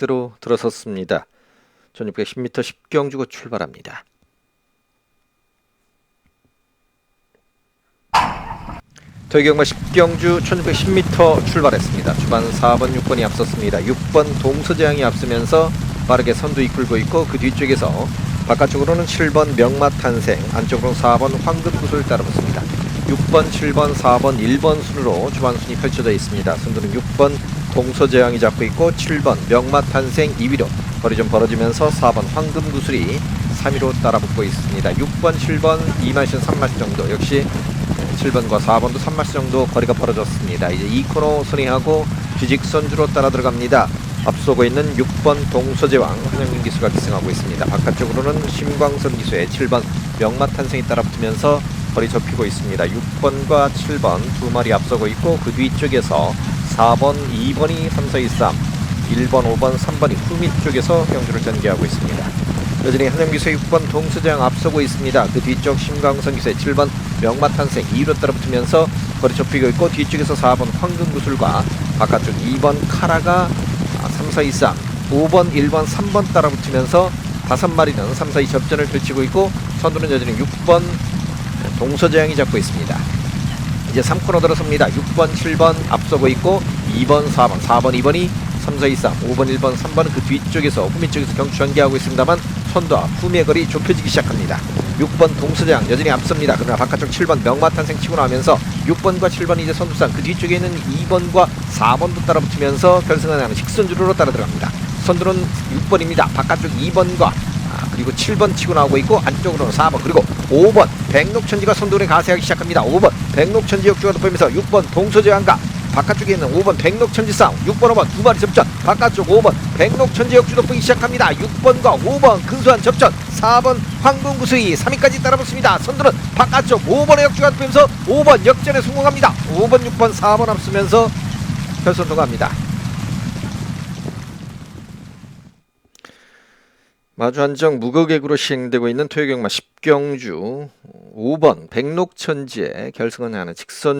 그대로 들어섰습니다. 1610m 10경 주고 출발합니다. 토요경마 10경주 1610m 출발했습니다. 주반 4번 6번이 앞섰습니다. 6번 동서재앙이 앞서면서 빠르게 선두 이 끌고 있고 그 뒤쪽에서 바깥쪽으로는 7번 명마탄생 안쪽으로는 4번 황금구슬 따라붙습니다. 6번, 7번, 4번, 1번 순으로 주반 순이 펼쳐져 있습니다. 선두는 6번 동서재앙이 잡고 있고 7번 명마탄생 2위로 거리 좀 벌어지면서 4번 황금구슬이 3위로 따라붙고 있습니다. 6번, 7번 2마신 3마신 정도 역시 7번과 4번도 3마시 정도 거리가 벌어졌습니다. 이제 2코너 순회하고 뒤직선주로 따라 들어갑니다. 앞서고 있는 6번 동서제왕 한영민 기수가 기승하고 있습니다. 바깥쪽으로는 심광선 기수의 7번 명마탄생이 따라붙으면서 거리 좁히고 있습니다. 6번과 7번 두 마리 앞서고 있고 그 뒤쪽에서 4번, 2번이 3, 4, 2, 3 1번, 5번, 3번이 후미 쪽에서 경주를 전개하고 있습니다. 여전히 한영 기수의 6번 동수장 앞서고 있습니다. 그 뒤쪽 심광선 기수의 7번 명마탄생 2위로 따라붙으면서 거리 좁히고 있고 뒤쪽에서 4번 황금구슬과 바깥쪽 2번 카라가 3, 4, 2, 3 5번, 1번, 3번 따라붙으면서 다섯 마리는 3, 4, 2 접전을 펼치고 있고 선두는 여전히 6번 동서재앙이 잡고 있습니다. 이제 3코너 들어섭니다. 6번, 7번 앞서고 있고 2번, 4번, 4번, 2번이 3, 4, 2, 3, 5번, 1번, 3번은 그 뒤쪽에서 후미 쪽에서 경주 전개하고 있습니다만 선두와 후미의 거리 좁혀지기 시작합니다. 6번 동수장 여전히 앞섭니다. 그러나 바깥쪽 7번 명마탄생 치고 나면서 6번과 7번이 이제 선두상 그 뒤쪽에 있는 2번과 4번도 따라붙으면서 결승을 하는 직선주로로 따라 들어갑니다. 선두는 6번입니다. 바깥쪽 2번과 아, 그리고 7번 치고 나오고 있고 안쪽으로는 4번 그리고 5번 백록천지가 선두에 가세하기 시작합니다. 5번 백록천지 역주가 돋보이면서 6번 동서제왕과 바깥쪽에 있는 5번 백록천지 싸움 6번 5번 두 마리 접전 바깥쪽 5번 백록천지 역주 돋보이기 시작합니다. 6번과 5번 근소한 접전 4번 황금구수이 3위까지 따라붙습니다. 선두는 바깥쪽 5번의 역주가 돋보이면서 5번 역전에 성공합니다. 5번 6번 4번 앞서면서 결선 통과합니다. 마주 한정 무거객으로 시행되고 있는 토요경마 10경주 5번 백록천지에 결승을 하는 직선